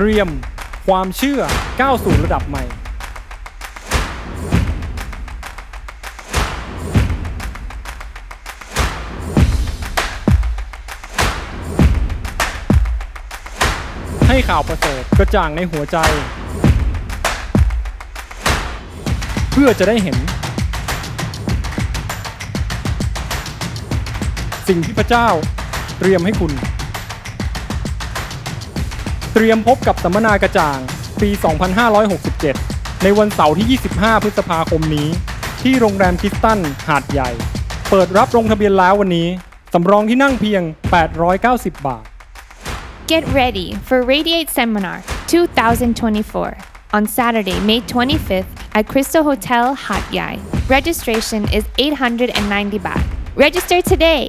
เตรียมความเชื่อก้าวสู่ระดับใหม่ ให้ข่าวประเสริฐกระจ่างในหัวใจ เพื่อจะได้เห็น สิ่งที่พระเจ้าเตรียมให้คุณ เตรียมพบกับสัมมนากระจ่าง ปี 2567 ในวันเสาร์ที่ 25 พฤษภาคมนี้ ที่โรงแรมคิสตัน หาดใหญ่ เปิดรับลงทะเบียนแล้ววันนี้ สำรองที่นั่งเพียง 890 บาท Get ready for Radiate Seminar 2024 on Saturday, May 25th at Crystal Hotel, Hat Yai. Registration is 890 baht. Register today